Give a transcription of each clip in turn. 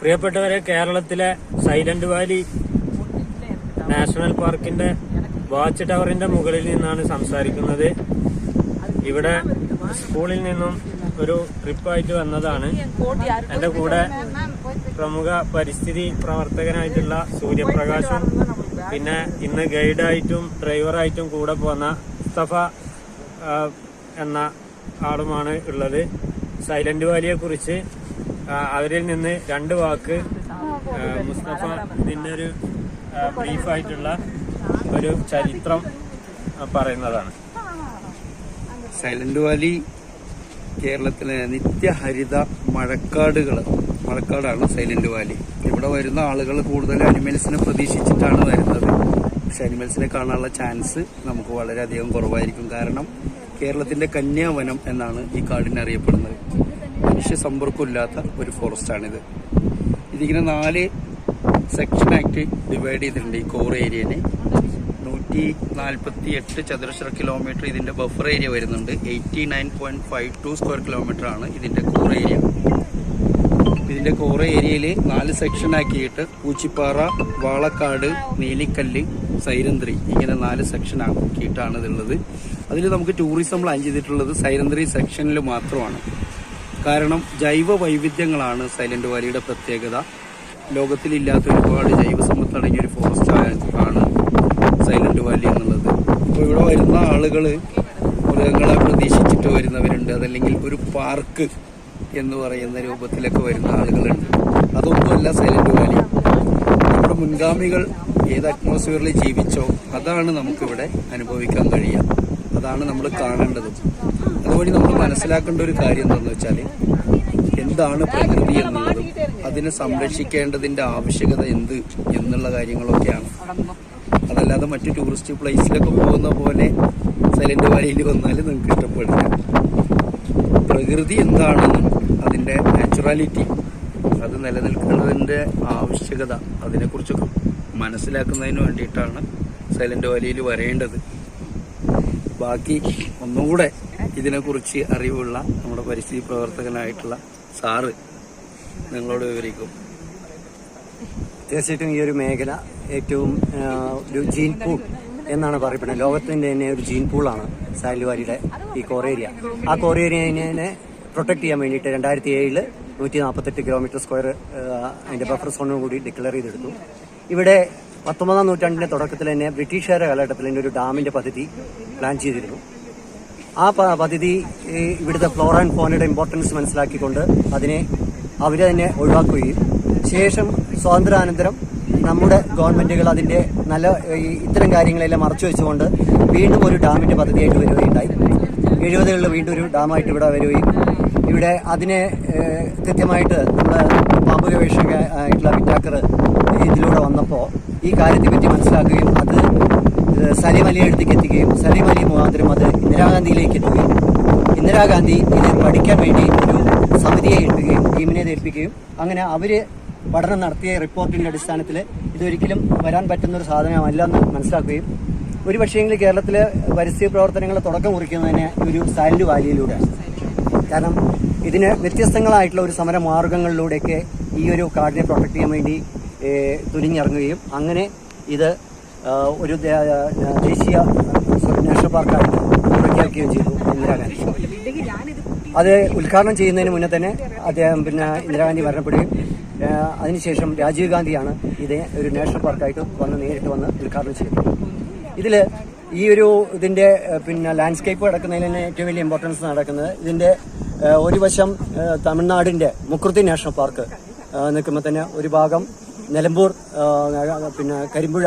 പ്രിയപ്പെട്ടവരെ കേരളത്തിലെ silent valley national പാർക്കിന്റെ വാച്ച് ടവറിന്റെ മുകളിൽ നിന്നാണ് സംസാരിക്കുന്നത്. ഇവിടെ സ്കൂളിൽ നിന്നും ഒരു ട്രിപ്പായിട്ട് വന്നതാണ്. എന്റെ കൂടെ പ്രമുഖ പരിസ്ഥിതി പ്രവർത്തകനായിട്ടുള്ള സൂര്യപ്രകാശും പിന്നെ ഇന്ന് ഗൈഡായിട്ടും ഡ്രൈവറായിട്ടും കൂടെ പോന്ന മുസ്തഫ എന്ന ആളുമാണ് ഉള്ളത്. സൈലന്റ് വാലിയെ കുറിച്ച് അവരിൽ നിന്ന് രണ്ട് വാക്ക് മുസ്തഫ നിന്നൊരു ഒരു ബ്രീഫായിട്ടുള്ള ഒരു ചരിത്രം പറയുന്നതാണ്. സൈലന്റ് വാലി കേരളത്തിലെ നിത്യഹരിത മഴക്കാടുകൾ മഴക്കാടാണ് സൈലന്റ് വാലി. ഇവിടെ വരുന്ന ആളുകൾ കൂടുതൽ അനിമൽസിനെ പ്രതീക്ഷിച്ചിട്ടാണ് വരുന്നത്. പക്ഷെ അനിമൽസിനെ കാണാനുള്ള ചാൻസ് നമുക്ക് വളരെയധികം കുറവായിരിക്കും. കാരണം കേരളത്തിന്റെ കന്യാവനം എന്നാണ് ഈ കാടിനെ അറിയപ്പെടുന്നത്. മനുഷ്യ സമ്പർക്കമില്ലാത്ത ഒരു ഫോറസ്റ്റാണിത്. ഇതിങ്ങനെ നാല് സെക്ഷനായിട്ട് ഡിവൈഡ് ചെയ്തിട്ടുണ്ട് ഈ കോർ ഏരിയനെ. നൂറ്റി നാൽപ്പത്തി എട്ട് ചതുരശ്ര കിലോമീറ്റർ ഇതിന്റെ ബഫർ ഏരിയ വരുന്നുണ്ട്. Eighty nine point five two square kilometre ആണ് ഇതിന്റെ കോർ ഏരിയ. ഇതിന്റെ കോർ ഏരിയയിൽ നാല് സെക്ഷൻ ആക്കിയിട്ട് പൂച്ചിപ്പാറ വാളക്കാട് നീലിക്കല്ല് സൈരന്ത്രി ഇങ്ങനെ നാല് സെക്ഷൻ ആക്കിയിട്ടാണ് ഇതുള്ളത് അതിൽ നമുക്ക് ടൂറിസം പ്ലാൻ ചെയ്തിട്ടുള്ളത് സൈരന്ത്രി സെക്ഷനിൽ മാത്രമാണ്. കാരണം ജൈവ വൈവിധ്യങ്ങളാണ് സൈലന്റ് വാലിയുടെ പ്രത്യേകത. ലോകത്തിലില്ലാത്ത ഒരുപാട് ജൈവസമ്പത്ത് അടങ്ങിയ ഒരു ഫോറസ്റ്റ് ആണ് സൈലന്റ് വാലി എന്നുള്ളത്. അപ്പോൾ ഇവിടെ വരുന്ന ആളുകൾ മൃഗങ്ങളെ പ്രതീക്ഷിച്ചിട്ട് വരുന്നവരുണ്ട്. അതല്ലെങ്കിൽ ഒരു പാർക്ക് എന്ന് പറയുന്ന രൂപത്തിലൊക്കെ വരുന്ന ആളുകളുണ്ട്. അതൊന്നുമല്ല സൈലന്റ് വാലി. നമ്മുടെ മുൻഗാമികൾ ഏത് അറ്റ്മോസ്ഫിയറിൽ ജീവിച്ചോ അതാണ് നമുക്കിവിടെ അനുഭവിക്കാൻ കഴിയുക. അതാണ് നമ്മൾ കാണേണ്ടത്. അതുവഴി നമ്മൾ മനസ്സിലാക്കേണ്ട ഒരു കാര്യം എന്താണെന്ന് വെച്ചാൽ എന്താണ് പ്രകൃതി എന്നുള്ളതും അതിനെ സംരക്ഷിക്കേണ്ടതിന്റെ ആവശ്യകത എന്ത് എന്നുള്ള കാര്യങ്ങളൊക്കെയാണ്. അതല്ലാതെ മറ്റു ടൂറിസ്റ്റ് പ്ലേസിലൊക്കെ പോകുന്ന പോലെ സൈലന്റ് വാലിയിൽ വന്നാൽ നിങ്ങൾക്ക് ഇഷ്ടപ്പെടില്ല പ്രകൃതി എന്താണെന്നും അതിന്റെ നാച്ചുറാലിറ്റി അത് നിലനിൽക്കുന്നതിന്റെ ആവശ്യകത അതിനെക്കുറിച്ചൊക്കെ മനസ്സിലാക്കുന്നതിന് വേണ്ടിയിട്ടാണ് സൈലന്റ് വാലിയിൽ വരേണ്ടത്. ബാക്കി ഒന്നുകൂടെ ഇതിനെക്കുറിച്ച് അറിവുള്ള നമ്മുടെ പരിസ്ഥിതി പ്രവർത്തകനായിട്ടുള്ള സാറ് നിങ്ങളോട് വിവരിക്കും. തീർച്ചയായിട്ടും ഈ ഒരു മേഖല ഏറ്റവും ഒരു ജീൻ പൂൾ എന്നാണ് പറയപ്പെടുന്നത്. ലോകത്തിന്റെ തന്നെ ഒരു ജീൻ പൂളാണ് സാലുവാരിയുടെ ഈ കോറേരിയ ആ കോറേരിയനെ പ്രൊട്ടക്ട് ചെയ്യാൻ വേണ്ടിയിട്ട് രണ്ടായിരത്തി ഏഴിൽ നൂറ്റി നാൽപ്പത്തെട്ട് കിലോമീറ്റർ സ്ക്വയർ അതിന്റെ ബഫർ സോണും കൂടി ഡിക്ലെയർ ചെയ്തെടുത്തു. ഇവിടെ പത്തൊമ്പതാം നൂറ്റാണ്ടിന്റെ തുടക്കത്തിൽ തന്നെ ബ്രിട്ടീഷുകാരുടെ കാലഘട്ടത്തിൽ തന്നെ ഒരു ഡാമിന്റെ പദ്ധതി പ്ലാൻ ചെയ്തിരുന്നു. ആ പദ്ധതി ഇവിടുത്തെ ഫ്ലോർ ആൻഡ് ഫോണയുടെ ഇമ്പോർട്ടൻസ് മനസ്സിലാക്കിക്കൊണ്ട് അതിനെ അവർ തന്നെ ഒഴിവാക്കുകയും ശേഷം സ്വാതന്ത്ര്യാനന്തരം നമ്മുടെ ഗവൺമെന്റുകൾ അതിന്റെ നല്ല ഇത്തരം കാര്യങ്ങളെല്ലാം മറച്ചു വെച്ചുകൊണ്ട് വീണ്ടും ഒരു ഡാമിന്റെ പദ്ധതിയായിട്ട് വരികയുണ്ടായി. എഴുപതുകളിൽ വീണ്ടും ഒരു ഡാമായിട്ട് ഇവിടെ വരികയും ഇവിടെ അതിനെ കൃത്യമായിട്ട് നമ്മുടെ പാമ്പ് ഗവേഷക ആയിട്ടുള്ള വിറ്റാക്കർ ഇതിലൂടെ വന്നപ്പോൾ ഈ കാര്യത്തെപ്പറ്റി മനസ്സിലാക്കുകയും അത് സലീം അലിയുടെ അടുത്തേക്ക് എത്തിക്കുകയും സലീം അലി മുഖാന്തരം അത് ഇന്ദിരാഗാന്ധിയിലേക്ക് എത്തുകയും ഇന്ദിരാഗാന്ധി ഇത് പഠിക്കാൻ വേണ്ടി ഒരു സമിതിയെ ഏൽപ്പിക്കുകയും ടീമിനെ ഏൽപ്പിക്കുകയും അങ്ങനെ അവർ പഠനം നടത്തിയ റിപ്പോർട്ടിന്റെ അടിസ്ഥാനത്തിൽ ഇതൊരിക്കലും വരാൻ പറ്റുന്ന ഒരു സാധനമല്ല എന്ന് മനസ്സിലാക്കുകയും ഒരു പക്ഷേങ്കിൽ കേരളത്തിലെ പരിസ്ഥിതി പ്രവർത്തനങ്ങൾ തുടക്കം കുറിക്കുന്നതിന് ഒരു സൈലന്റ് വാലിയിലൂടെയാണ് കാരണം ഇതിന് വ്യത്യസ്തങ്ങളായിട്ടുള്ള ഒരു സമര മാർഗങ്ങളിലൂടെയൊക്കെ ഈ ഒരു കാർഡിനെ പ്രൊട്ടക്ട് ചെയ്യാൻ വേണ്ടി തുനിഞ്ഞിറങ്ങുകയും അങ്ങനെ ഇത് ഒരു ദേശീയ നാഷണൽ പാർക്കായിട്ട് പ്രഖ്യാപിക്കുകയും ചെയ്തു ഇന്ദിരാഗാന്ധി അത് ഉദ്ഘാടനം ചെയ്യുന്നതിന് മുന്നേ തന്നെ അദ്ദേഹം പിന്നെ ഇന്ദിരാഗാന്ധി മരണപ്പെടുകയും അതിനുശേഷം രാജീവ് ഗാന്ധിയാണ് ഇത് ഒരു നാഷണൽ പാർക്കായിട്ട് വന്ന് നേരിട്ട് വന്ന് ഉദ്ഘാടനം ചെയ്തത്. ഇതിൽ ഈ ഒരു ഇതിന്റെ പിന്നെ ലാൻഡ്സ്കേപ്പ് കിടക്കുന്നതിന് തന്നെ ഏറ്റവും വലിയ ഇമ്പോർട്ടൻസ് നടക്കുന്നത് ഇതിന്റെ ഒരു വശം തമിഴ്നാടിന്റെ മുക്കുർത്തി നാഷണൽ പാർക്ക് നിൽക്കുമ്പോൾ തന്നെ ഒരു ഭാഗം നിലമ്പൂർ പിന്നെ കരിമ്പുഴ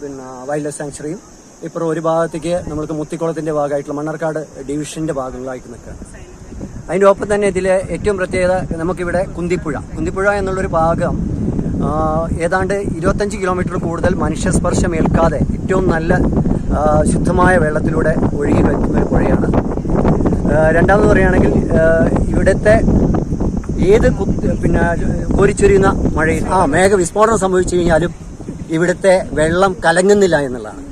പിന്നെ വൈൽഡ് ലൈഫ് സാങ്ച്വറിയും ഇപ്പുറം ഒരു ഭാഗത്തേക്ക് നമ്മൾക്ക് മുത്തിക്കുളത്തിന്റെ ഭാഗമായിട്ടുള്ള മണ്ണാർക്കാട് ഡിവിഷന്റെ ഭാഗങ്ങളായിട്ട് നിൽക്കുകയാണ്. അതിന്റെ ഒപ്പം തന്നെ ഇതിലെ ഏറ്റവും പ്രത്യേകത നമുക്കിവിടെ കുന്തിപ്പുഴ. കുന്തിപ്പുഴ എന്നുള്ളൊരു ഭാഗം ഏതാണ്ട് ഇരുപത്തഞ്ച് കിലോമീറ്റർ കൂടുതൽ മനുഷ്യസ്പർശം ഏൽക്കാതെ ഏറ്റവും നല്ല ശുദ്ധമായ വെള്ളത്തിലൂടെ ഒഴുകി വരുന്ന ഒരു പുഴയാണ് രണ്ടാമത് പറയുകയാണെങ്കിൽ ഇവിടുത്തെ ഏത് പിന്നെ കോരിച്ചൊരിയുന്ന മഴയിൽ ആ മേഘവിസ്ഫോടനം സംഭവിച്ചു കഴിഞ്ഞാലും ഇവിടുത്തെ വെള്ളം കലങ്ങുന്നില്ല എന്നുള്ളതാണ്.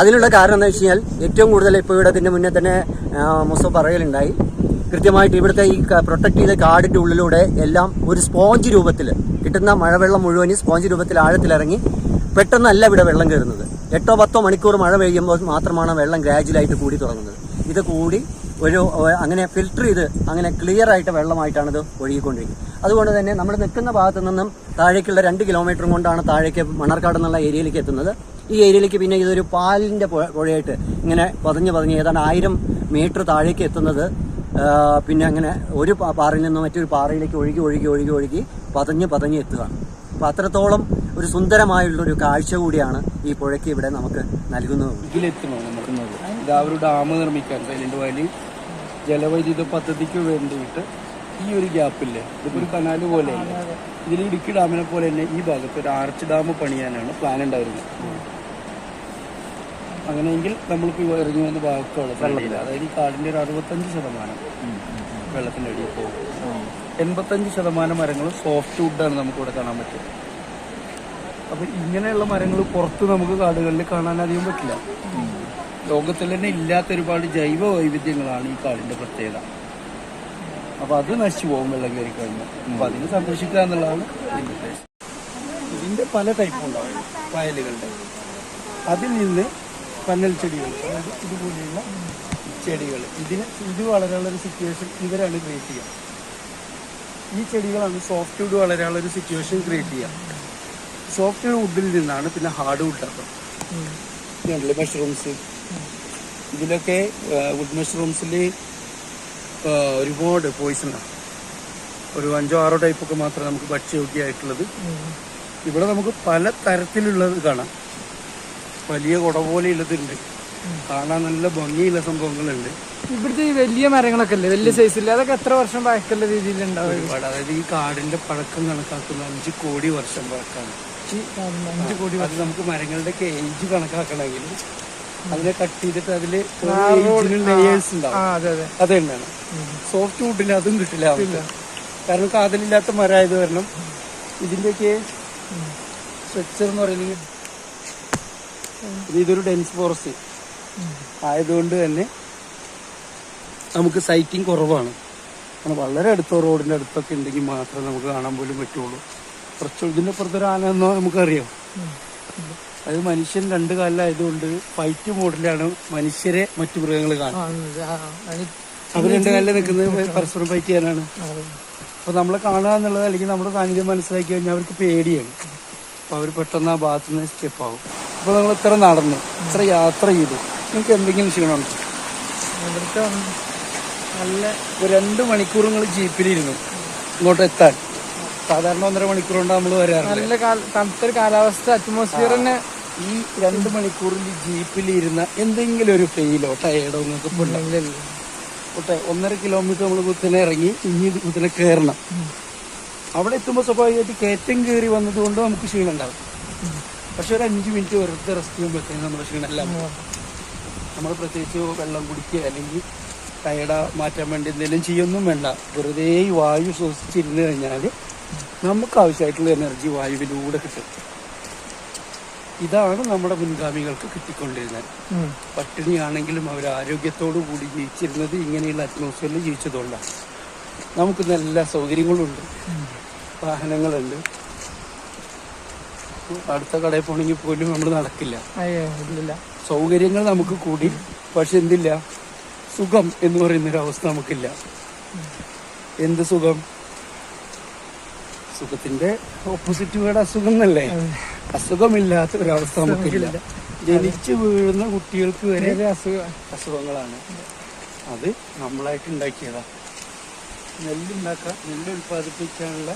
അതിനുള്ള കാരണം എന്താ വെച്ച് കഴിഞ്ഞാൽ ഏറ്റവും കൂടുതൽ ഇപ്പോൾ ഇവിടെ ഇതിന്റെ മുന്നേ തന്നെ മുസോ പറയലുണ്ടായി. കൃത്യമായിട്ട് ഇവിടുത്തെ ഈ പ്രൊട്ടക്ട് ചെയ്ത കാടിന്റെ ഉള്ളിലൂടെ എല്ലാം ഒരു സ്പോഞ്ച് രൂപത്തിൽ കിട്ടുന്ന മഴവെള്ളം മുഴുവനും സ്പോഞ്ച് രൂപത്തിൽ ആഴത്തിലിറങ്ങി പെട്ടെന്നല്ല ഇവിടെ വെള്ളം കയറുന്നത്. എട്ടോ പത്തോ മണിക്കൂർ മഴ പെയ്യുമ്പോൾ മാത്രമാണ് വെള്ളം ഗ്രാജുവലായിട്ട് കൂടി തുടങ്ങുന്നത്. ഇത് കൂടി ഒരു അങ്ങനെ ഫിൽട്ടർ ചെയ്ത് അങ്ങനെ ക്ലിയർ ആയിട്ട് വെള്ളമായിട്ടാണ് ഇത് ഒഴുകിക്കൊണ്ടിരിക്കുന്നത്. അതുകൊണ്ട് തന്നെ നമ്മൾ നിൽക്കുന്ന ഭാഗത്ത് നിന്നും താഴേക്കുള്ള രണ്ട് കിലോമീറ്ററും കൊണ്ടാണ് താഴേക്ക് മണ്ണാർക്കാട് എന്നുള്ള ഏരിയയിലേക്ക് എത്തുന്നത്. ഈ ഏരിയയിലേക്ക് പിന്നെ ഇതൊരു പാലിന്റെ പുഴ- പുഴയായിട്ട് ഇങ്ങനെ പതിഞ്ഞ് പതിഞ്ഞ് ഏതാണ്ട് ആയിരം മീറ്റർ താഴേക്ക് എത്തുന്നത് പിന്നെ അങ്ങനെ ഒരു പാറയിൽ നിന്നും മറ്റൊരു പാറയിലേക്ക് ഒഴുകി ഒഴുകി ഒഴുകി ഒഴുകി പതഞ്ഞ് പതഞ്ഞ് എത്തുകയാണ്. അപ്പോൾ അത്രത്തോളം ഒരു സുന്ദരമായുള്ളൊരു കാഴ്ച കൂടിയാണ് ഈ പുഴയ്ക്ക് ഇവിടെ നമുക്ക് നൽകുന്നത്. ഇതിലെത്തുന്നു നമുക്ക് ഒരു ഡാം നിർമ്മിക്കാൻ സൈലന്റ് വാലി ജലവൈദ്യുത പദ്ധതിക്ക് വേണ്ടിയിട്ട് ഈ ഒരു ഗ്യാപ്പില്ലേ? ഇതിപ്പോ ഒരു കനാല് പോലെയല്ല? ഇതിൽ ഇടുക്കി ഡാമിനെ പോലെ തന്നെ ഈ ഭാഗത്ത് ഒരു ആർച്ച് ഡാം പണിയാനാണ് പ്ലാൻ ഉണ്ടായിരുന്നത്. അങ്ങനെയെങ്കിൽ നമ്മൾക്ക് ഇറങ്ങി വന്ന ഭാഗത്തുള്ള വെള്ളത്തിൽ അതായത് ഈ കാടിന്റെ ഒരു അറുപത്തഞ്ച് ശതമാനം വെള്ളത്തിന്റെ അടിയിൽ പോകും. എൺപത്തഞ്ച് ശതമാനം മരങ്ങൾ സോഫ്റ്റ് വുഡാണ് നമുക്ക് ഇവിടെ കാണാൻ പറ്റുക അപ്പൊ ഇങ്ങനെയുള്ള മരങ്ങൾ പുറത്ത് നമുക്ക് കാടുകളിൽ കാണാൻ അധികം പറ്റില്ല. ലോകത്തിൽ തന്നെ ഇല്ലാത്ത ഒരുപാട് ജൈവ വൈവിധ്യങ്ങളാണ് ഈ കാടിന്റെ പ്രത്യേകത. അപ്പൊ അത് നശിച്ചു പോകും വെള്ളം കയറി കഴിഞ്ഞാൽ. അപ്പൊ അതിനെ സംരക്ഷിക്കുക എന്നുള്ളതാണ് ഇതിന്റെ പല ടൈപ്പ് ഉണ്ടാവും. വയലുകളുടെ. അതിൽ നിന്ന് പന്നൽ ചെടികൾ അതായത് ഇതുപോലെയുള്ള ചെടികൾ. ഇതിന് ഇത് വളരാനുള്ള ഒരു സിറ്റുവേഷൻ ഇവരാണ് ക്രിയേറ്റ് ചെയ്യുക. ഈ ചെടികളാണ് സോഫ്റ്റ് വുഡ് വളരാനുള്ള ഒരു സിറ്റുവേഷൻ ക്രിയേറ്റ് ചെയ്യുക. സോഫ്റ്റ് വുഡിൽ നിന്നാണ് പിന്നെ ഹാർഡ് വുഡ് ഉണ്ടാക്കുക മഷ്റൂംസ് ഇതിലൊക്കെ വുഡ് മഷ്റൂംസിൽ ഒരുപാട് പോയിസണാണ് ഒരു അഞ്ചോ ആറോ ടൈപ്പൊക്കെ മാത്രമേ നമുക്ക് ഭക്ഷ്യയോഗ്യമായിട്ടുള്ളത്. ഇവിടെ നമുക്ക് പല തരത്തിലുള്ളത് കാണാം. വലിയ കുട പോലെയുള്ളതുണ്ട് കാണാൻ നല്ല ഭംഗിയുള്ള സംഭവങ്ങളുണ്ട്. ഇവിടുത്തെ ഈ വലിയ മരങ്ങളൊക്കെ അല്ലേ? വലിയ സൈസ് ഇല്ലേ? അതൊക്കെ എത്ര വർഷം പഴക്കമുള്ള രീതിയിൽ ഒരുപാട്. അതായത് ഈ കാടിന്റെ പഴക്കം കണക്കാക്കുന്ന അഞ്ചു കോടി വർഷം പഴക്കാണ് അഞ്ചു കോടി വർഷം. നമുക്ക് മരങ്ങളുടെ ഏജ് കണക്കാക്കണമെങ്കിൽ അതിനെ കട്ട് ചെയ്തിട്ട് അതിൽ ലേയേഴ്സ് ഉണ്ടാവും. അതെ തന്നെയാണ്. സോഫ്റ്റ് വുഡിന് അതും കിട്ടില്ല. കാരണം കാതലില്ലാത്ത മരമായത് കാരണം ഇതിന്റെയൊക്കെ സ്ട്രക്ചർ എന്ന് പറയുന്നത് ഇത് ഇതൊരു ഡെൻസ് ഫോറസ്റ്റ് ആയതുകൊണ്ട് തന്നെ നമുക്ക് സൈറ്റിംഗ് കുറവാണ്. കാരണം വളരെ അടുത്ത റോഡിന്റെ അടുത്തൊക്കെ ഉണ്ടെങ്കിൽ മാത്രമേ നമുക്ക് കാണാൻ പോലും പറ്റുള്ളൂ. കുറച്ച് ഇതിന്റെ പുറത്തൊരു ആന എന്നോ നമുക്കറിയാം. അത് മനുഷ്യൻ രണ്ട് കാലിലായതുകൊണ്ട് ഫൈറ്റ് മോഡിലാണ് മനുഷ്യരെ മറ്റു മൃഗങ്ങൾ കാണുന്നത്. അവർ രണ്ട് കാലിൽ നിൽക്കുന്നത് പരസ്പരം ഫൈറ്റ് ചെയ്യാനാണ്. അപ്പൊ നമ്മളെ കാണുക എന്നുള്ളത് അല്ലെങ്കിൽ നമ്മുടെ സാന്നിധ്യം മനസ്സിലാക്കി കഴിഞ്ഞാൽ അവർക്ക് പേടിയാണ്. അപ്പൊ അവർ പെട്ടെന്ന് ആ ഭാഗത്ത് നിന്ന് സ്റ്റെപ്പ് ആവും. അപ്പൊ നമ്മൾ ഇത്ര നടന്നു ഇത്ര യാത്ര ചെയ്തു നിങ്ങൾക്ക് എന്തെങ്കിലും ക്ഷീണമുണ്ടോ? നല്ല ഒരു രണ്ട് മണിക്കൂർ നിങ്ങൾ ജീപ്പിലിരുന്നു ഇങ്ങോട്ട് എത്താൻ. സാധാരണ ഒന്നര മണിക്കൂർ കൊണ്ട് നമ്മൾ വരാറ്. നല്ല തണുത്തൊരു കാലാവസ്ഥ അറ്റ്മോസ്ഫിയർ തന്നെ ഈ രണ്ട് മണിക്കൂറിൽ ജീപ്പിലിരുന്ന എന്തെങ്കിലും ഒരു ഫെയിലോ ടയേർഡോ നിങ്ങൾക്ക് ഇപ്പൊ ഒട്ടെ. ഒന്നര കിലോമീറ്റർ നമ്മൾ കുത്തിനെ ഇറങ്ങി ഇനി കുത്തിനെ കയറണം. അവിടെ എത്തുമ്പോൾ സ്വാഭാവികമായിട്ട് കയറ്റം കയറി വന്നതുകൊണ്ട് നമുക്ക് ക്ഷീണം ഉണ്ടാവും. പക്ഷെ ഒരു അഞ്ച് മിനിറ്റ് വെറുതെ റെസ്റ്റ് ചെയ്യുമ്പോഴത്തേക്കും നമ്മുടെ ക്ഷീണല്ല നമ്മൾ പ്രത്യേകിച്ച് വെള്ളം കുടിക്കുക അല്ലെങ്കിൽ ടയർഡ മാറ്റാൻ വേണ്ടി എന്തെങ്കിലും ചെയ്യൊന്നും വേണ്ട. വെറുതെ ഈ വായു ശ്വസിച്ചിരുന്ന് കഴിഞ്ഞാൽ നമുക്ക് ആവശ്യമായിട്ടുള്ള എനർജി വായുവിലൂടെ കിട്ടും. ഇതാണ് നമ്മുടെ മുൻഗാമികൾക്ക് കിട്ടിക്കൊണ്ടിരുന്നത്. പട്ടിണിയാണെങ്കിലും അവർ ആരോഗ്യത്തോടു കൂടി ജീവിച്ചിരുന്നത് ഇങ്ങനെയുള്ള അറ്റ്മോസ്ഫിയറിൽ ജീവിച്ചതുകൊണ്ടാണ്. നമുക്ക് നല്ല സൗകര്യങ്ങളുണ്ട്. വാഹനങ്ങളുണ്ട്. അടുത്ത കടയിൽ പോകണമെങ്കിൽ പോലും നമ്മൾ നടക്കില്ല. സൗകര്യങ്ങൾ നമുക്ക് കൂടി. പക്ഷെ എന്തില്ല? സുഖം എന്ന് പറയുന്ന ഒരു അവസ്ഥ നമുക്കില്ല. എന്ത് സുഖം? സുഖത്തിന്റെ ഓപ്പോസിറ്റ് വേട അസുഖം എന്നല്ലേ? അസുഖമില്ലാത്ത ഒരവസ്ഥ നമുക്കില്ല. ജനിച്ചു വീഴുന്ന കുട്ടികൾക്ക് വരെ അസുഖ അസുഖങ്ങളാണ്. അത് നമ്മളായിട്ട് ഉണ്ടാക്കിയതാ. നെല്ലുണ്ടാക്കാൻ നെല്ല് ഉൽപ്പാദിപ്പിക്കാനുള്ള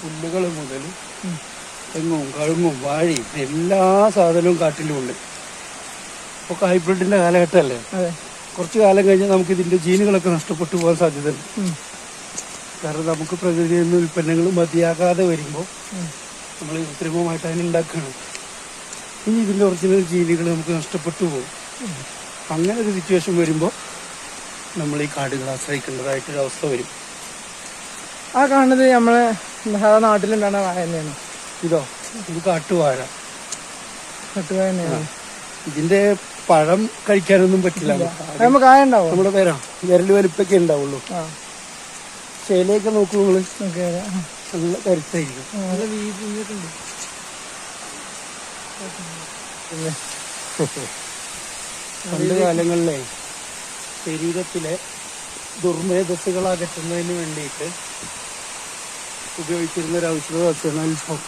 പുല്ലുകൾ മുതൽ തെങ്ങും കഴുങ്ങും വാഴയും എല്ലാ സാധനവും കാട്ടിലുമുണ്ട് ഇപ്പോൾ ഹൈബ്രിഡിന്റെ കാലഘട്ടമല്ലേ? കുറച്ച് കാലം കഴിഞ്ഞാൽ നമുക്ക് ഇതിന്റെ ജീനുകളൊക്കെ നഷ്ടപ്പെട്ടു പോകാൻ സാധ്യതയുണ്ട്. കാരണം നമുക്ക് പ്രകൃതിയിൽ നിന്ന് ഉൽപ്പന്നങ്ങൾ മതിയാകാതെ വരുമ്പോൾ. നമ്മൾ കൃത്രിമമായിട്ട് അതിനെ ഉണ്ടാക്കുകയാണ്. ഇനി ഇതിന്റെ ഒറിജിനൽ ജീവികൾ നമുക്ക് നഷ്ടപ്പെട്ടു പോകും. അങ്ങനെ ഒരു സിറ്റുവേഷൻ വരുമ്പോൾ നമ്മൾ ഈ കാടുകൾ ആശ്രയിക്കേണ്ടതായിട്ടൊരു അവസ്ഥ വരും. ആ കാണുന്നത് നമ്മളെ സാധാ നാട്ടിലുണ്ടാകുന്ന വാഴ തന്നെയാണ്. ഇതോ? ഇത് കാട്ടുവാഴ. കട്ടുവാഴ തന്നെയാണ്. ഇതിന്റെ പഴം കഴിക്കാനൊന്നും പറ്റില്ല. നമുക്ക് കായ ഉണ്ടാവും? നമ്മുടെ പേരാ. വിരൽ വലിപ്പൊക്കെ ഉണ്ടാവുള്ളൂ. ആ. ചേലയൊക്കെ നോക്കൂ നിങ്ങൾ ഓക്കെ നല്ല കരുത്തായിരിക്കും നല്ല വീതിയൊക്കെ ഉണ്ട്. പിന്നെ പണ്ട് കാലങ്ങളിലെ ശരീരത്തിലെ ദുർമേധസ്സുകൾ അകറ്റുന്നതിന് വേണ്ടിയിട്ട് ഉപയോഗിച്ചിരുന്ന ഒരു ഔഷധ വസ്തുവാണ് അൽഫം.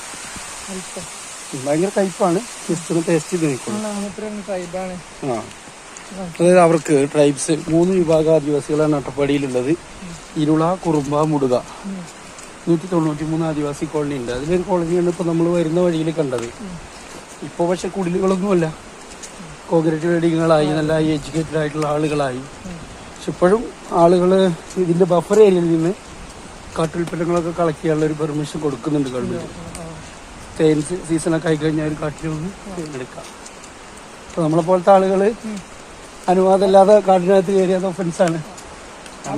അല്പം ഭയങ്കര കയ്പാണ്. ഒന്ന് ടേസ്റ്റ് ചെയ്ത് നിൽക്കുന്നത് ആ അതായത് അവർക്ക് ട്രൈബ്സ് മൂന്ന് വിഭാഗ ആദിവാസികളാണ് അട്ടപ്പാടിയിലുള്ളത് ഇരുള കുറുമ്പ മുടുക. നൂറ്റി തൊണ്ണൂറ്റി മൂന്ന് ആദിവാസി കോളനി ഉണ്ട് അതിലൊരു കോളനിയാണ് ഇപ്പൊ നമ്മൾ വരുന്ന വഴിയിൽ കണ്ടത്. ഇപ്പോൾ പക്ഷെ കുടിലുകളൊന്നുമല്ല. കോൺക്രീറ്റ് ബിൽഡിങ്ങുകളായി നല്ല എഡ്യൂക്കേറ്റഡ് ആയിട്ടുള്ള ആളുകളായി. പക്ഷെ ഇപ്പോഴും ആളുകൾ ഇതിന്റെ ബഫർ ഏരിയയിൽ നിന്ന് കാട്ടുൽപ്പന്നങ്ങളൊക്കെ കളക്ട് ചെയ്യാനുള്ള ഒരു പെർമിഷൻ കൊടുക്കുന്നുണ്ട് ഗവൺമെന്റ് തേൻ സീസണൊക്കെ ആയി കഴിഞ്ഞാൽ കാട്ടിൽ വന്ന് എടുക്കാം. അപ്പോൾ നമ്മളെ പോലത്തെ ആളുകൾ അനുവാദമില്ലാതെ കാട്ടിനകത്ത് കയറിയത് ഒഫൻസാണ്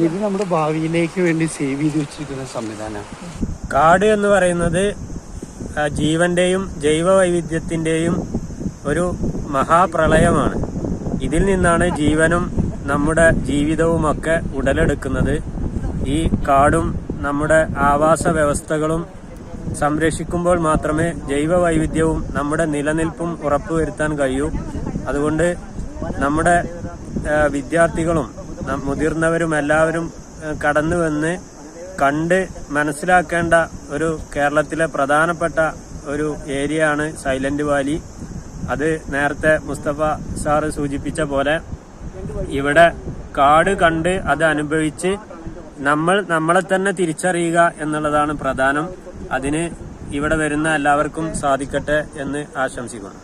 ഇത് നമ്മുടെ ഭാവിയിലേക്ക് വേണ്ടി സേവ് ചെയ്ത് വെച്ചിരിക്കുന്ന സംവിധാനമാണ് കാട് എന്ന് പറയുന്നത് ജീവന്റെയും ജൈവ വൈവിധ്യത്തിന്റെയും ഒരു മഹാപ്രളയമാണ്. ഇതിൽ നിന്നാണ് ജീവനും നമ്മുടെ ജീവിതവും ഒക്കെ ഉടലെടുക്കുന്നത്. ഈ കാടും നമ്മുടെ ആവാസ വ്യവസ്ഥകളും സംരക്ഷിക്കുമ്പോൾ മാത്രമേ ജൈവ വൈവിധ്യവും നമ്മുടെ നിലനിൽപ്പും ഉറപ്പുവരുത്താൻ കഴിയൂ. അതുകൊണ്ട് നമ്മുടെ വിദ്യാർത്ഥികളും മുതിർന്നവരും എല്ലാവരും കടന്നു വന്ന് കണ്ട് മനസ്സിലാക്കേണ്ട ഒരു കേരളത്തിലെ പ്രധാനപ്പെട്ട ഒരു ഏരിയ ആണ് സൈലന്റ് വാലി. അത് നേരത്തെ മുസ്തഫ സാറ് സൂചിപ്പിച്ച പോലെ ഇവിടെ കാട് കണ്ട് അത് അനുഭവിച്ച് നമ്മൾ നമ്മളെ തന്നെ തിരിച്ചറിയുക എന്നുള്ളതാണ് പ്രധാനം. അതിന് ഇവിടെ വരുന്ന എല്ലാവർക്കും സാധിക്കട്ടെ എന്ന് ആശംസിക്കുന്നു.